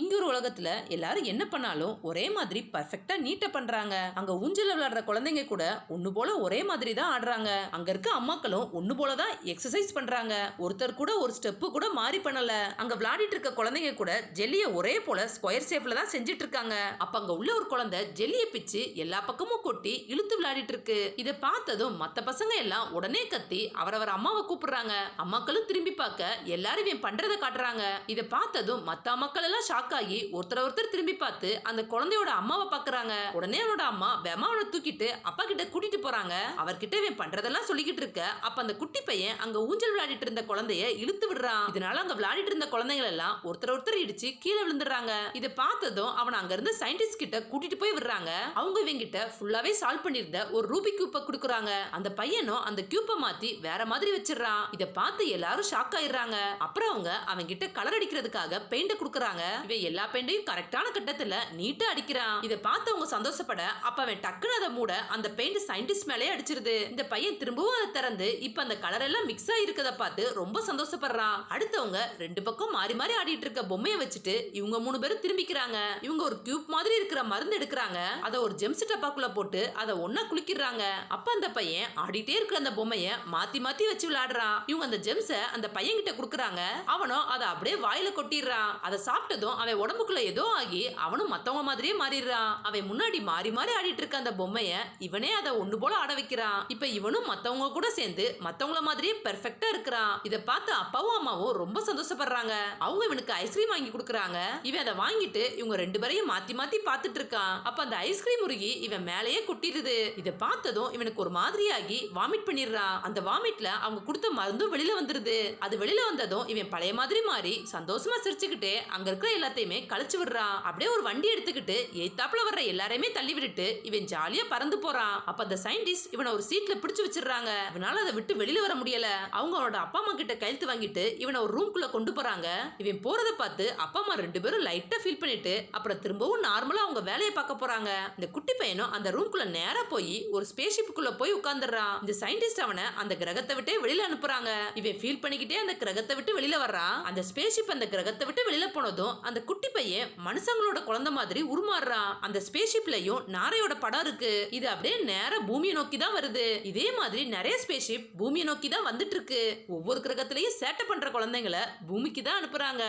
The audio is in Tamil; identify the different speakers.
Speaker 1: இங்க ஒரு உலகத்துல எல்லாரும் என்ன பண்ணாலும் ஒரே மாதிரி பர்ஃபெக்டா நீட்டா பண்றாங்க. அங்க ஊஞ்சல்ல விளையாடுற குழந்தைங்க கூட ஒன்னு போல ஒரே மாதிரி தான் ஆடுறாங்க. அங்க இருக்க அம்மாக்களும் ஒன்று போல தான் எக்ஸசைஸ் பண்றாங்க. ஒருத்தர் கூட ஒரு ஸ்டெப்பு கூட மாறி பண்ணல. அங்க விளையாடிட்டு இருக்க குழந்தைங்க கூட ஜெல்லிய ஒரே போல ஸ்கொயர் ஷேப்ல தான் செஞ்சுட்டு இருக்காங்க. அப்ப அங்க உள்ள ஒரு குழந்தை ஜெல்லிய பிச்சு எல்லா பக்கமும் கொட்டி இழுத்து விளையாடிட்டு இருக்கு. இதை பார்த்ததும் மத்த பசங்க எல்லாம் உடனே கத்தி அவரவர் அம்மாவை கூப்பிடுறாங்க. அம்மாக்களும் திரும்பி பார்க்க எல்லாரும் இவன் பண்றதை காட்டுறாங்க. இதை பார்த்ததும் மத்த அம்மாக்கள் எல்லாம் ஷாக் ஆகி ஒருத்தர் ஒருத்தர் திரும்பி பார்த்து அந்த குழந்தையோட அம்மாவை பாக்குறாங்க உடனே அவனோட அம்மா பெமாவனை தூக்கிட்டு அப்பா கிட்ட கூட்டிட்டு போறாங்க. அவர்கிட்ட இவன் பண்றதெல்லாம் சொல்லிக்கிட்டு இருக்க. அப்ப அந்த குட்டி பையன் அங்க ஊஞ்சல் விளையாடிட்டு இருந்த குழந்தைய இழுத்து விடுறான். இதனால அங்க விளையாடிட்டு இருந்த குழந்தைகள் எல்லாம் ஒருத்தர் ஒருத்தர் இடிச்சு கீழே விழுந்துடுறாங்க. இதை பார்த்ததும் அவன் அங்க இருந்து சயின்டிஸ்ட் கிட்ட கூட்டிட்டு போய் விடுறாங்க. அவங்க இவங்க கிட்ட ஃபுல்லாவே சால்வ் பண்ணிருந்த ஒரு ரூபி கியூப்பை கொடுக்குறாங்க. அந்த பையனும் அந்த கியூப்பை மாத்தி வேற மாதிரி வச்சிடுறான். இதை பார்த்து எல்லாரும் ஷாக் ஆயிடுறாங்க. அப்புறம் அவங்க அவங்க கிட்ட கலர் அடிக்கிறதுக்காக பெயிண்ட் கொடுக்குறாங்க. இவன் எல்லா பெயிண்டையும் கரெக்டான கட்டத்துல நீட்டா அடிக்கிறான். இதை பார்த்து அவங்க சந்தோஷப்பட அப்ப அவன் டக்குன்னு அதை மூட அந்த பெயிண்ட் சயின்டிஸ்ட் மேலே அடிச்சிருது. இந்த பையன் திரும்பவும் அதை திறந்து இப்ப அந்த கலர் எல்லாம் மிக்ஸ் ஆயிருக்கத பார்த்து ரொம்ப சந்தோஷப்படுறான். அடுத்தவங்க ரெண்டு பக்கம் மாறி மாறி ஆடிட்டு இருக்க பொம்மையை வச்சுட்டு இவங்க மூணு பேரும் திரும்பிக்கிறாங்க. இவங்க ஒரு கியூப் மாதிரி இருக்கிற மருந்து எடுக்கிறாங்க. அதை ஒரு ஜெம்ஸ் டப்பாக்குள்ள போட்டு அதை ஒன்னா குளிக்கிறாங்க அப்ப அந்த பையன் ஆடிட்டே இருக்கிற அந்த பொம்மைய மாத்தி மாத்தி வச்சு விளையாடுறான். இவங்க அந்த ஜெம்ஸ அந்த பையன் கிட்ட குடுக்குறாங்க. அவனும் அதை அப்படியே வாயில கொட்டிடுறான். அதை சாப்பிட்டதும் அவன் உடம்புக்குள்ள ஏதோ ஆகி அவனும் மற்றவங்க மாதிரியே மாறிடுறான். அவன் முன்னாடி மாறி மாறி ஆடிட்டு இருக்க அந்த பொம்மையை இவனே அதை ஒண்ணு போல ஆட வைக்கிறான். இப்ப இவனும் மற்றவங்க கூட சேர்ந்து மற்றவங்கள மாதிரியே பெர்ஃபெக்டா இருக்கிறான். இதை பார்த்து அப்பாவும் அம்மாவும் ரொம்ப சந்தோஷப்படுறாங்க. அவங்க இவனுக்கு ஐஸ்கிரீம் வாங்கி கொடுக்குறாங்க. இவன் அதை வாங்கிட்டு இவங்க ரெண்டு பேரையும் மாத்தி மாத்தி பார்த்துட்டு இருக்கான். அப்ப அந்த ஐஸ்கிரீம் உருகி இவன் மேலேயே கொட்டிடுது. இதை பார்த்ததும் இவனுக்கு ஒரு மாதிரியாகி வாமிட் பண்ணிடுறான். அந்த வாமிட்ல அவங்க கொடுத்த மருந்தும் வெளியில வந்துருது. அது வெளியில வந்ததும் இவன் பழைய மாதிரி மாறி சந்தோஷமா சிரிச்சுக்கிட்டே அங்க இருக்கிற எல்லாத்தையும் கழிச்சு விடுறான் அப்படியே ஒரு வண்டி எடுத்துக்கிட்டு எய்த்தாப்புல வர்ற எல்லாரையுமே தள்ளி விட்டுட்டு இவன் ஜாலியா பறந்து போறான். அப்ப அந்த சயின்டிஸ்ட் இவனை ஒரு சீட்ல பிடிச்சு வச்சிடுறாங்க. இவனால அதை விட்டு வெளியில வர முடியல. அவங்க அவனோட அப்பா அம்மா கிட்ட கையெழுத்து வாங்கிட்டு இவனை ஒரு ரூம்குள்ள கொண்டு போறாங்க. இவன் போறதை பார்த்து அப்பா அம்மா ரெண்டு பேரும் லைட்டா ஃபீல் பண்ணிட்டு அப்புறம் திரும்பவும் நார்மலா அவங்க வேலையை பார்க்க போறாங்க. இந்த குட்டி பையனும் அந்த ரூம்குள்ள நேரா போய் ஒரு ஸ்பேஸ்ஷிப்புக்குள்ள போய் உட்கார்ந்துடுறான். இந்த சயின்டிஸ்ட் அவனை அந்த கிரகத்தை விட்டே வெளியில அனுப்புறாங்க. இவன் ஃபீல் பண்ணிக்கிட்டே அந்த கிரகத்தை விட்டு வெளியில வர்றான். அந்த ஸ்பேஸ்ஷிப் அந்த கிரகத்தை விட்டு வெளியில போனதும் அந்த குட்டி பையன் மனுஷங்களோட குழந்தை மாதிரி உருமாறுறான். அந்த ஸ்பேஸ்ஷிப்லயும் நாரையோட படம் இருக்கு. இது அப்படியே நேர பூமியை நோக்கி தான் வருது. இதே மாதிரி நிறைய ஸ்பேஸ் ஷிப் பூமியை நோக்கி தான் வந்துட்டு இருக்கு. ஒவ்வொரு கிரகத்திலையும் சேட்டை பண்ற குழந்தைங்கள பூமிக்கு தான் அனுப்புறாங்க.